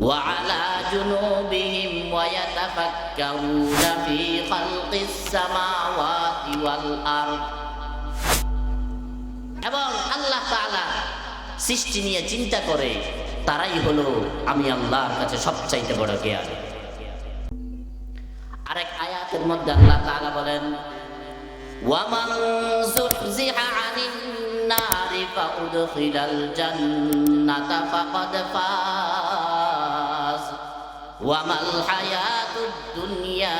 وعلى جنوبهم ويتفكرون في خلق السماوات والأرض এবং আল্লাহ তাআলা সৃষ্টি নিয়ে চিন্তা করে তারাই হলো আমি আল্লাহর কাছে সবচাইতে বড় জ্ঞান আরেক আয়াতের মধ্যে আল্লাহ তাআলা বলেন ওয়ামান যুহজিহা আনিন নারি ফাউদখিলাল জান্নাতা ফাকাদ ফাজ ওয়ামাল হায়াতুদ দুনিয়া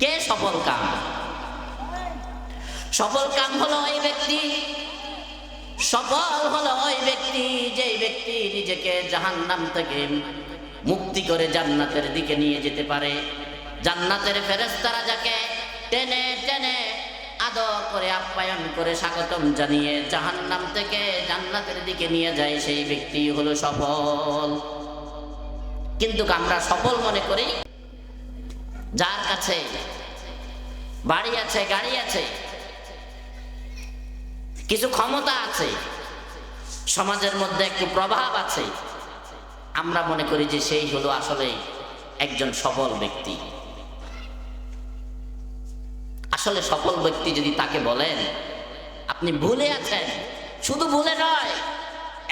কে সফল কাম? সফল কাম হলো ওই ব্যক্তি, সফল হলো ওই ব্যক্তি ব্যক্তি নিজেকে জাহান্নাম থেকে মুক্তি করে জান্নাতের দিকে নিয়ে যেতে পারে। জান্নাতের ফেরেস্তারা যাকে টেনে টেনে আদর করে আপ্যায়ন করে স্বাগতম জানিয়ে জাহান্নাম থেকে জান্নাতের দিকে নিয়ে যায় সেই ব্যক্তি হলো সফল। কিন্তু আমরা সফল মনে করি, যার কাছে বাড়ি আছে, গাড়ি আছে, কিছু ক্ষমতা আছে, সমাজের মধ্যে একটু প্রভাব আছে, আমরা মনে করি যে সেই হলো আসলে একজন সফল ব্যক্তি। আসলে সফল ব্যক্তি যদি তাকে বলেন, আপনি ভুলে আছেন, শুধু ভুলে নয়,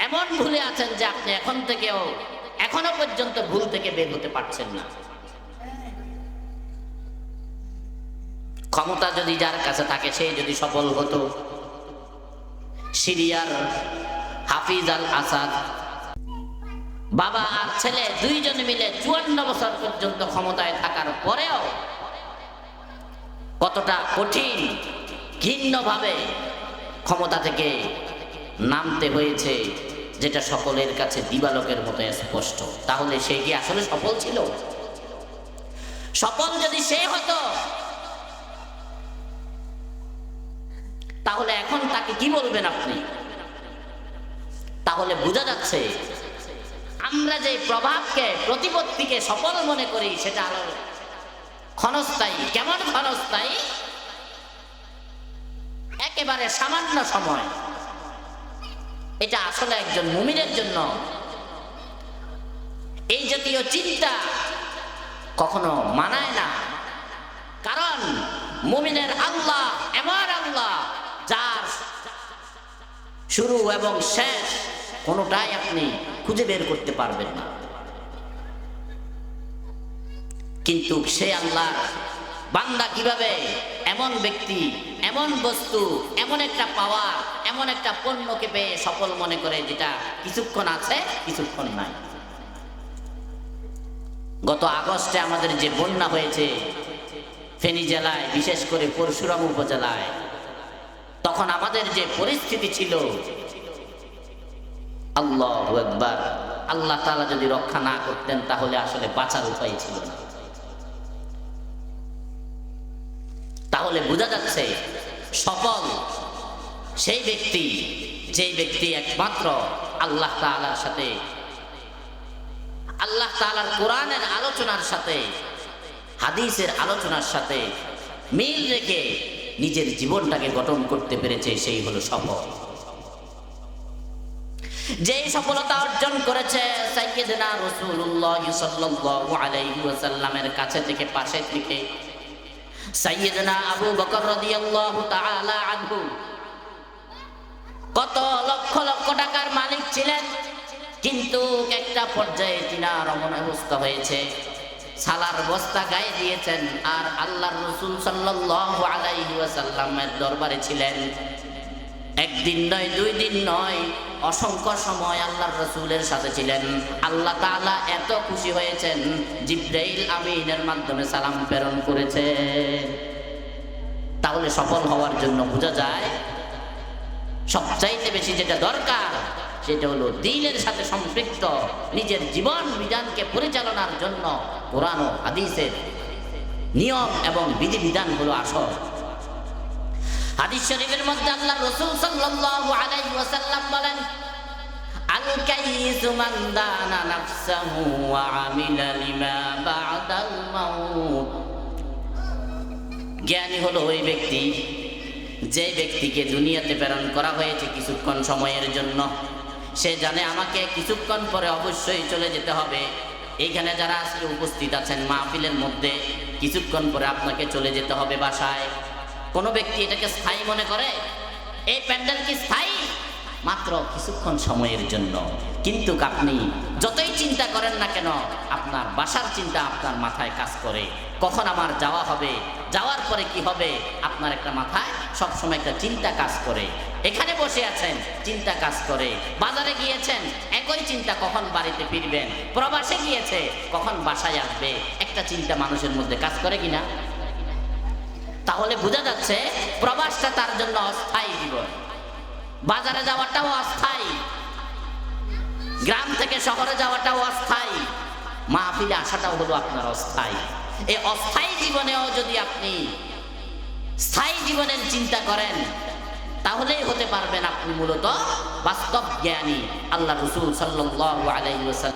এমন ভুলে আছেন যে আপনি এখন থেকেও, এখনও পর্যন্ত ভুল থেকে বের হতে পারছেন না। ক্ষমতা যদি যার কাছে থাকে, সে যদি সফল হতো, সিরিয়ার হাফিজ আল আসাদ, বাবা আর ছেলে দুইজন মিলে চুয়ান্ন বছর পর্যন্ত ক্ষমতায় থাকার পরেও কতটা কঠিন, ঘিন্নভাবে ক্ষমতা থেকে নামতে হয়েছে, যেটা সকলের কাছে দিবালকের মতো স্পষ্ট। তাহলে সে কি আসলে সফল ছিল? সফল যদি সে হতো, তাহলে এখন তাকে কি বলবেন আপনি? তাহলে বোঝা যাচ্ছে, আমরা যে প্রভাবকে, প্রতিপত্তিকে সফল মনে করি, সেটা আলো ক্ষণস্থায়ী, কেমন ক্ষণস্থায়ী? একেবারে সামান্য সময়। এটা আসলে একজন মুমিনের জন্য। এই জাতীয় চিন্তা কখনো মানায় না। কারণ মুমিনের আল্লাহ এমন আল্লাহ যার শুরু এবং শেষ কোনোটাই আপনি খুঁজে বের করতে পারবেন না। কিন্তু সে আল্লাহ বান্দা কীভাবে এমন ব্যক্তি, এমন বস্তু, এমন একটা পাওয়া এমন একটা পণ্যকে পেয়ে সফল মনে করে যেটা কিছুক্ষণ আছে, কিছুক্ষণ নাই। গত আগস্টে আমাদের যে বন্যা হয়েছে, ফেনী জেলায়, বিশেষ করে পরশুরাম উপজেলায়, তখন আমাদের যে পরিস্থিতি ছিল, আল্লাহ একবার আল্লাহ তালা যদি রক্ষা না করতেন তাহলে আসলে বাঁচার উপায় ছিল না। তাহলে বোঝা যাচ্ছে সফল সেই ব্যক্তি, যেই ব্যক্তি একমাত্র আল্লাহ তালার সাথে, আল্লাহ তালার কোরআনের আলোচনার সাথে, হাদিসের আলোচনার সাথে মিল রেখে নিজের জীবনটাকে গঠন করতে পেরেছে সেই হলো সফল। যেই সফলতা অর্জন করেছে সাইয়েদনা রাসূলুল্লাহ সাল্লাল্লাহু কাছে থেকে, পাশে থেকে সাইয়েদনা আবু বকর রদিয়াল্লাহু তাআলা আনহু। কত লক্ষ লক্ষ টাকার মালিক ছিলেন, কিন্তু একটা পর্যায়ে তিনার অবস্থা হয়েছে। সালার বস্তা গায়ে দিয়েছেন আর আল্লাহর রসুল সাল্লাল্লাহু আলাইহি ওয়াসাল্লামের দরবারে ছিলেন। একদিন নয়, দুই দিন নয়, অসংখ্য সময় আল্লাহর রসুলের সাথে ছিলেন। আল্লাহ তাআলা এত খুশি হয়েছেন, জিব্রাইল আমিনের মাধ্যমে সালাম প্রেরণ করেছে। তাহলে সফল হওয়ার জন্য বোঝা যায়, সবচাইতে বেশি যেটা দরকার, সেটা হলো দিনের সাথে সম্পৃক্ত, নিজের জীবন বিধানকে পরিচালনার জন্য কোরআন হাদিসের নিয়ম এবং বিধিবিধান হলো আসল। হাদিস শরীফের মধ্যে আল্লাহ রসুল সাল্লাল্লাহু আলাইহি ওয়াসাল্লাম বলেন আল কাইয়িসু মান দানা নাফসাহু ওয়া আমিলা লিমা বা'দাল মাউত। জ্ঞানী হলো ওই ব্যক্তি, যে ব্যক্তিকে দুনিয়াতে প্রেরণ করা হয়েছে কিছুক্ষণ সময়ের জন্য। সে জানে আমাকে কিছুক্ষণ পরে অবশ্যই চলে যেতে হবে। এইখানে যারা আজকে উপস্থিত আছেন মাহফিলের মধ্যে, কিছুক্ষণ পরে আপনাকে চলে যেতে হবে বাসায়। কোনো ব্যক্তি এটাকে স্থায়ী মনে করে, এই প্যান্ডেল কি স্থায়ী? মাত্র কিছুক্ষণ সময়ের জন্য। কিন্তু আপনি যতই চিন্তা করেন না কেন, আপনার বাসার চিন্তা আপনার মাথায় কাজ করে। কখন আমার যাওয়া হবে, যাওয়ার পরে কি হবে, আপনার একটা মাথায় সবসময় একটা চিন্তা কাজ করে। এখানে বসে আছেন, চিন্তা কাজ করে। বাজারে গিয়েছেন, একই চিন্তা কখন বাড়িতে ফিরবেন? প্রবাসে গিয়েছে, কখন বাসায় আসবে? একটা চিন্তা মানুষের মধ্যে কাজ করে কিনা? তাহলে বোঝা যাচ্ছে প্রবাসটা তার জন্য অস্থায়ী জীবন। বাজারে যাওয়াটাও অস্থায়ী। গ্রাম থেকে শহরে যাওয়াটাও অস্থায়ী। মাহফিলে আসাটাও হলো আপনার অস্থায়ী। এই অস্থায়ী জীবনেও যদি আপনি স্থায়ী জীবনের চিন্তা করেন, তাহলেই হতে পারবেন আপনি মূলত বাস্তব জ্ঞানী। আল্লাহ রসুল সাল্লাহ আলাইসাল্লাম